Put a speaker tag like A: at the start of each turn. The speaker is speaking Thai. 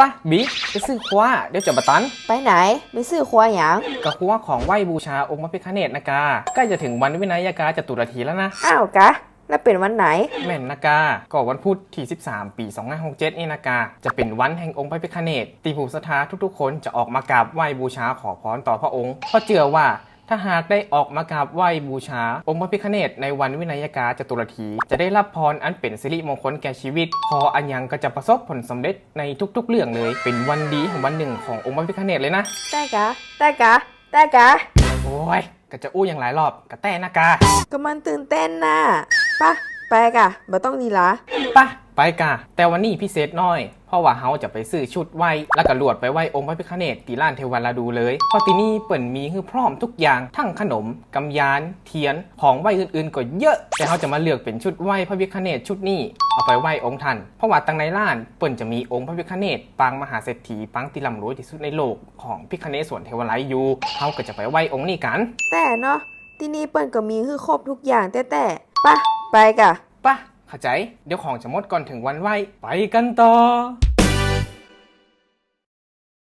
A: ปะบีไปซื้อคว้าเดี๋ยวจะมาตัน
B: ไปไหนไปซื้อครัวหยัง
A: กับคว้าของไหว้บูชาองค์พระพิฆเนศนะกาใกล้จะถึงวันวินัยกาจตุรทีแล้วนะ
B: อ้าวกะ แล้วเป็นวันไหน
A: แม่นนากาก็วันพุธที่ 13 ปี 2567 นี่นากา จะเป็นวันแห่งองค์พระพิฆเนศตีผู้ศรัทธาทุกๆ คนจะออกมากราบไหว้บูชาขอพรต่อพระองค์เพราะเชื่อว่า ถ้าหากได้ออกมากราบไหว้บูชา องค์พระพิฆเนศในวันวินัยกาจตุรที จะได้รับพรอันเป็นสิริมงคลแก่ชีวิตขออันยังก็จะประสบผลสำเร็จในทุกๆ เรื่องเลย เป็นวันดีของวันหนึ่งขององค์พระพิฆเนศเลยนะ
B: ได้กะได้กะได้กะ
A: โอ้ยก็จะอู้อย่างหลายรอบกะแต่นากา
B: ก็มันตื่นเต้นน่ะปะไปกะบ่ต้องนีละ
A: ปะไปกะแต่วันนี้พิเศษหน้อยเพ ราะว่าเฮาจะไปซื้อชุดไหวแล้วก็ลวดไปไหวองค์พระพิฆเนศตีล้านเทวันลาดูเลยเพราะที่นี่เปิ่นมีคือพร้อมทุกอย่างทั้งขนมกำยาน เทียนของไหวอื่นๆก็เยอะ แต่เฮาจะมาเลือกเป็นชุดไหวพระพิฆเนศชุดนี้เอาไปไหวองค์ท่านเพราะว่าตังในล้านเปิ่นจะมีองค์พระพิฆเนศปางมหาเศรษฐีปางที่ร่ำรวยที่สุดในโลกของพิฆเนศสวนเทวไลอยู่เฮาก็จะไปไหวองค์นี้กัน
B: แต่เนาะที่นี่เปิ้นก็มีคือครบทุกอย่างแต่แต่ปะไปกะ
A: ปะ เข้าใจ เดี๋ยวของจะหมดก่อนถึงวันไหวไปกันต่อ